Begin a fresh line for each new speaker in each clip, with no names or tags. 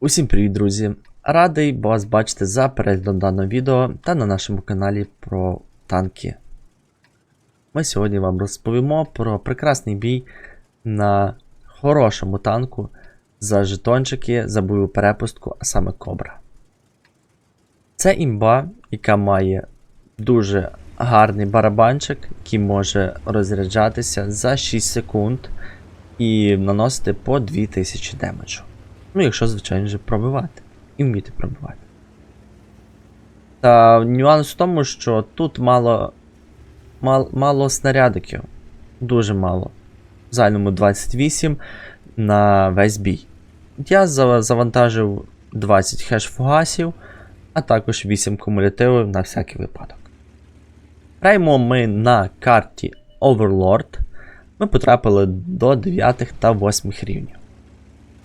Усім привіт, друзі! Радий вас бачити за переглядом даного відео та на нашому каналі про танки. Ми сьогодні вам розповімо про прекрасний бій на хорошому танку за жетончики за бойову перепустку, а саме Кобра. Це імба, яка має дуже гарний барабанчик, який може розряджатися за 6 секунд і наносити по 2000 демеджу. Ну, якщо, звичайно ж, пробивати. І вміти пробивати. Та нюанс в тому, що тут мало мал, мало снарядиків. Дуже мало. В загальному 28 на весь бій. Я завантажив 20 хеш-фугасів, а також 8 кумулятивів на всякий випадок. Граємо ми на карті Overlord. Ми потрапили до 9 та 8 рівнів.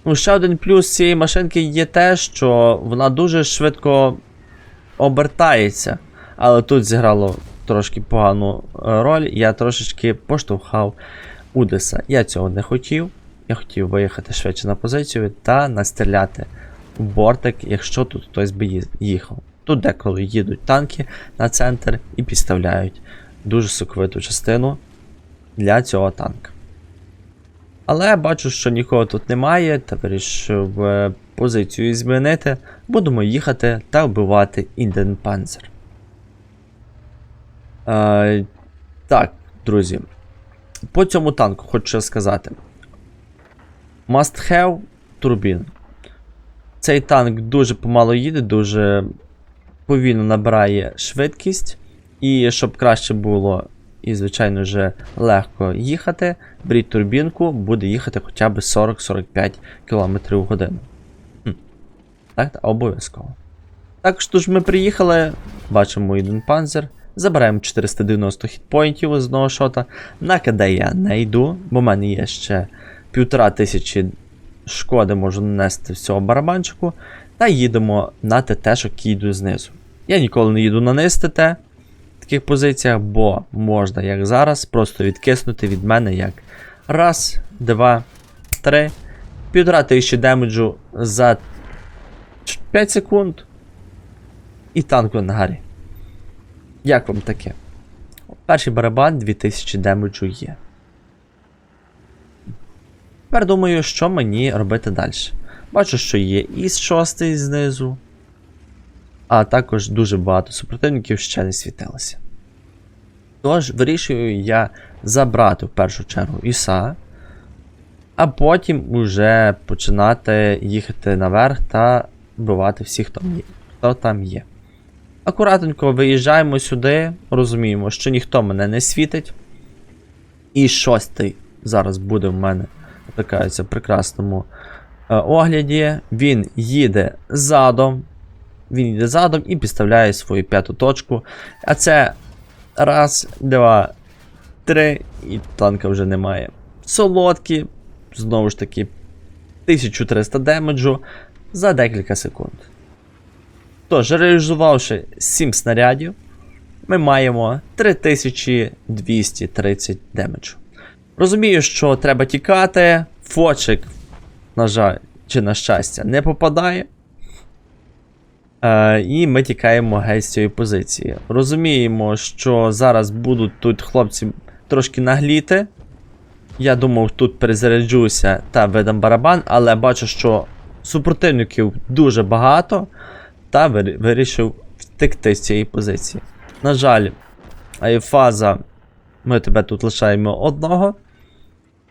Ну, ще один плюс цієї машинки є те, що вона дуже швидко обертається. Але тут зіграло трошки погану е, роль. Я трошечки поштовхав Удеса. Я цього не хотів. Я хотів виїхати швидше на позицію та настріляти в бортик, якщо тут хтось би їхав. Тут деколи їдуть танки на центр і підставляють дуже соковиту частину для цього танка. Але бачу, що нікого тут немає, та вирішив е, позицію змінити. Будемо їхати та вбивати Інден Панцер. Е, так, друзі. По цьому танку хочу сказати. Must have турбін. Цей танк дуже помало їде, дуже повільно набирає швидкість. І щоб краще було і, звичайно ж, легко їхати, беріть турбінку, буде їхати хоча б 40-45 км в годину. Хм. Так, обов'язково. Так що ж ми приїхали, бачимо один панзер, забираємо 490 хітпоінтів з одного шота. На я не йду, бо в мене є ще півтора тисячі шкоди можу нанести всього барабанчику. Та їдемо на ТТ, що їду знизу. Я ніколи не їду на низ ТТ таких позиціях, бо можна, як зараз, просто відкиснути від мене як раз, два, три, півтора тисячі демеджу за 5 секунд. І танк на гарі. Як вам таке? Перший барабан 2000 демеджу є. Тепер думаю, що мені робити далі. Бачу, що є із 6 знизу. А також дуже багато супротивників ще не світилося. Тож, вирішую я забрати в першу чергу Іса, а потім уже починати їхати наверх та вбивати всіх, хто, є- хто там є. Акуратненько виїжджаємо сюди, розуміємо, що ніхто мене не світить. І шостий зараз буде в мене в прекрасному е, огляді. Він їде задом. Він йде задом і підставляє свою п'яту точку. А це раз, два, три, і танка вже немає. Солодкі, знову ж таки, 1300 демеджу за декілька секунд. Тож, реалізувавши 7 снарядів, ми маємо 3230 демеджу. Розумію, що треба тікати. Фочик, на жаль, чи на щастя, не попадає. Е, і ми тікаємо геть з цієї позиції. Розуміємо, що зараз будуть тут хлопці трошки нагліти. Я думав, тут перезаряджуся та видам барабан, але бачу, що супротивників дуже багато, та вирішив втекти з цієї позиції. На жаль, фаза, ми тебе тут лишаємо одного.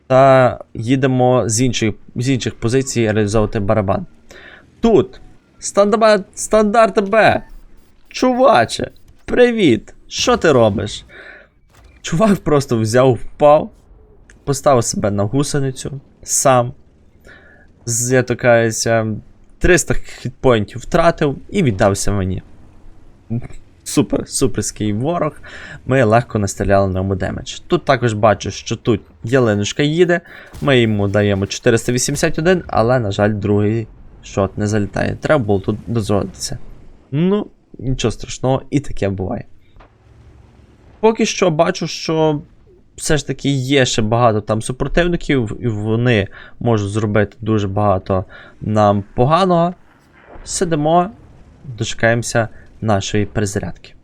Та їдемо з інших, з інших позицій реалізовувати барабан. Тут стандарт, стандарт Б. Чуваче, привіт! Що ти робиш? Чувак просто взяв, впав, поставив себе на гусеницю сам. З, я такаюся, 300 хітпоінтів втратив і віддався мені. Супер, суперський ворог. Ми легко настріляли на йому демедж. Тут також бачу, що тут ялиночка їде. Ми йому даємо 481, але, на жаль, другий шот не залітає. Треба було тут дозволитися. Ну, нічого страшного, і таке буває. Поки що бачу, що все ж таки є ще багато там супротивників, і вони можуть зробити дуже багато нам поганого. Сидимо, дочекаємося нашої перезарядки.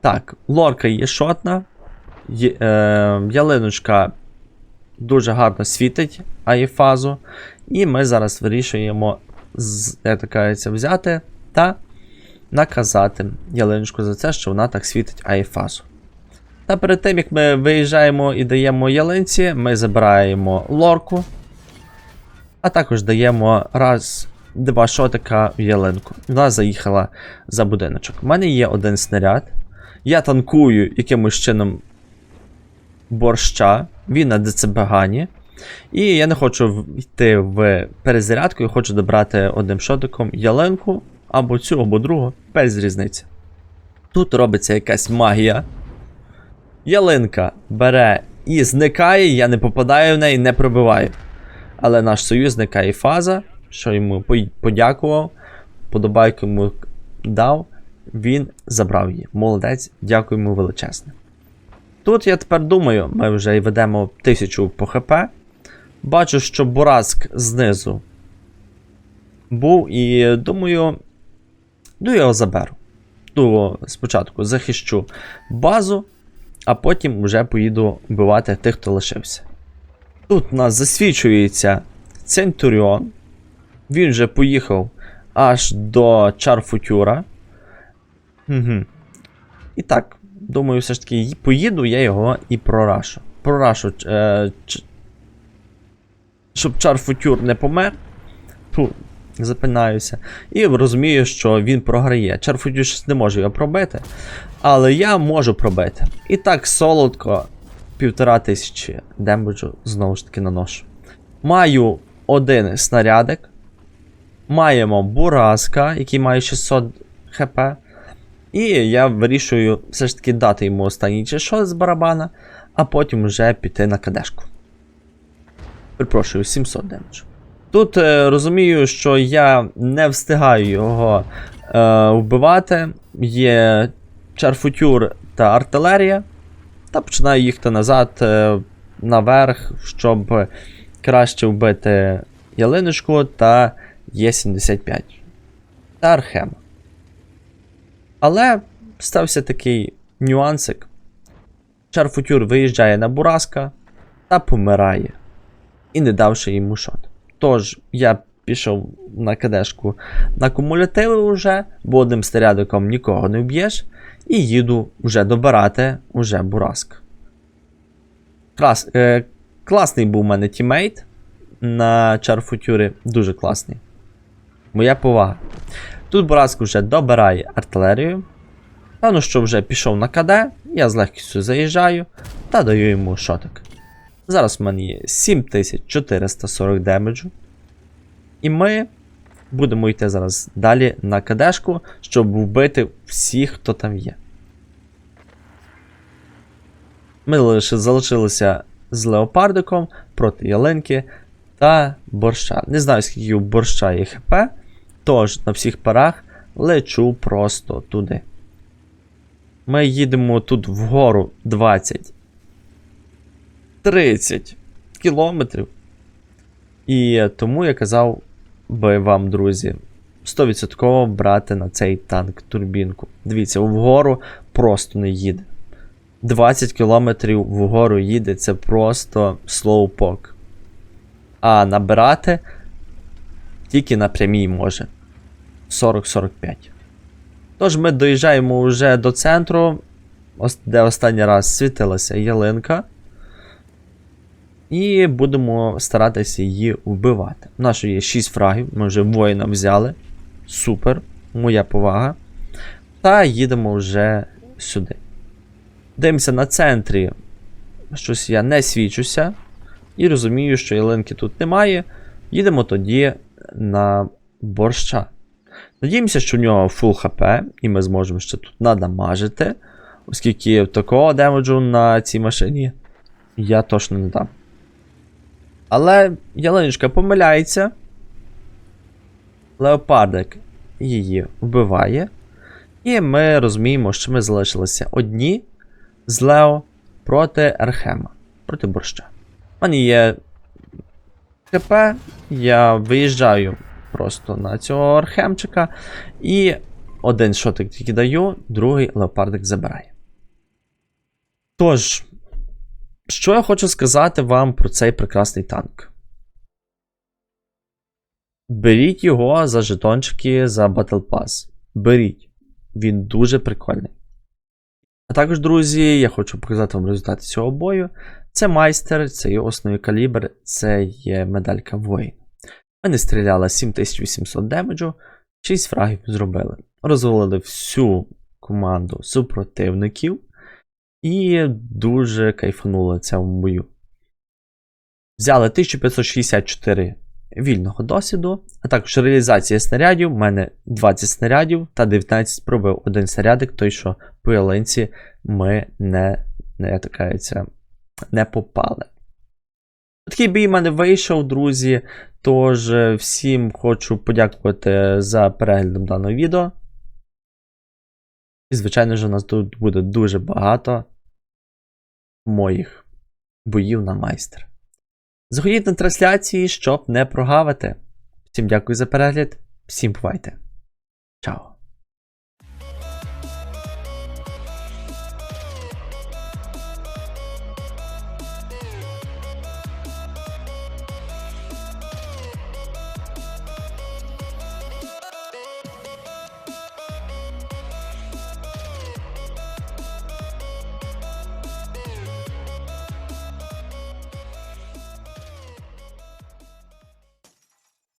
Так, лорка є шотна. Є, е, ялиночка дуже гарно світить аєфазу. І ми зараз вирішуємо, як то кажеться, взяти та наказати ялиночку за це, що вона так світить аєфазу. Та перед тим, як ми виїжджаємо і даємо ялинці, ми забираємо лорку, а також даємо раз, два шотика в ялинку. Вона заїхала за будиночок. У мене є один снаряд. Я танкую якимось чином борща, він на ДЦБгані. І я не хочу йти в перезарядку, я хочу добрати одним шотиком ялинку або цю, або другу, без різниці. Тут робиться якась магія. Ялинка бере і зникає, я не попадаю в неї, не пробиваю. Але наш союзник і фаза, що йому подякував, подобайку йому дав, він забрав її. Молодець, дякуємо величезне. Тут я тепер думаю, ми вже й ведемо 1000 по ХП. Бачу, що Бораск знизу був, і думаю, ну я його заберу. Ну, спочатку захищу базу, а потім вже поїду вбивати тих, хто лишився. Тут у нас засвічується Центуріон. Він вже поїхав аж до Чарфутюра. Угу. І так, думаю, все ж таки поїду, я його і прорашу. Прорашу, е, щоб Чарфутюр не помер. Фу, запинаюся. І розумію, що він програє. Чарфутюр щось не може його пробити. Але я можу пробити. І так, солодко, півтора тисячі демеджу знову ж таки наношу. Маю один снарядик. Маємо Бураска, який має 600 хп. І я вирішую все ж таки дати йому останній чешот з барабана, а потім вже піти на кадешку. Припрошую, 700 демеджу. Тут е, розумію, що я не встигаю його е, вбивати. Є чарфутюр та артилерія. Та починаю їхати назад е, наверх, щоб краще вбити ялиночку та Є75. Та Архема. Але стався такий нюансик. Чарфутюр виїжджає на Бураска та помирає. І не давши йому шот. Тож я пішов на кадешку на кумулятиви вже, бо одним снарядиком нікого не вб'єш. І їду вже добирати уже Бураск. Клас, е, класний був у мене тімейт на Чарфутюрі. Дуже класний. Моя повага. Тут Бураск вже добирає артилерію. Та ну що вже пішов на КД, я з легкістю заїжджаю та даю йому шотик. Зараз в мене є 7440 демеджу. І ми будемо йти зараз далі на КДшку, щоб вбити всіх, хто там є. Ми лише залишилися з леопардиком проти ялинки та борща. Не знаю, скільки у борща є хп, тож на всіх парах лечу просто туди. Ми їдемо тут вгору 20. 30 кілометрів. І тому я казав би вам, друзі, 100% брати на цей танк турбінку. Дивіться, вгору просто не їде. 20 кілометрів вгору їде, це просто слоупок. А набирати тільки на прямій може. 40-45. Тож ми доїжджаємо вже до центру, де останній раз світилася ялинка. І будемо старатися її вбивати. У нас є 6 фрагів, ми вже воїна взяли. Супер, моя повага. Та їдемо вже сюди. Дивимося на центрі. Щось я не свічуся. І розумію, що ялинки тут немає. Їдемо тоді на борща. Надіємося, що в нього фул хп, і ми зможемо ще тут надамажити. Оскільки такого демеджу на цій машині я точно не дам. Але ялиночка помиляється. Леопардик її вбиває. І ми розуміємо, що ми залишилися одні з Лео. проти Архема, проти борща. У мене є КП, я виїжджаю просто на цього архемчика, і один шотик тільки даю, другий леопардик забирає. Тож, що я хочу сказати вам про цей прекрасний танк? Беріть його за жетончики за Battle Pass. Беріть. Він дуже прикольний. А також, друзі, я хочу показати вам результати цього бою. Це майстер, це є основний калібр, це є медалька воїн. Мене стріляла 7800 демеджу, 6 фрагів зробили. Розвалили всю команду супротивників і дуже кайфанули в цьому бою. Взяли 1564 вільного досвіду, а також реалізація снарядів. У мене 20 снарядів та 19 пробив один снарядик, той, що по ялинці ми не, не, такається, не попали. Такий бій в мене вийшов, друзі. Тож е, всім хочу подякувати за перегляд даного відео. І, звичайно ж, у нас тут буде дуже багато моїх боїв на майстер. Заходіть на трансляції, щоб не прогавити. Всім дякую за перегляд, всім бувайте. Чао.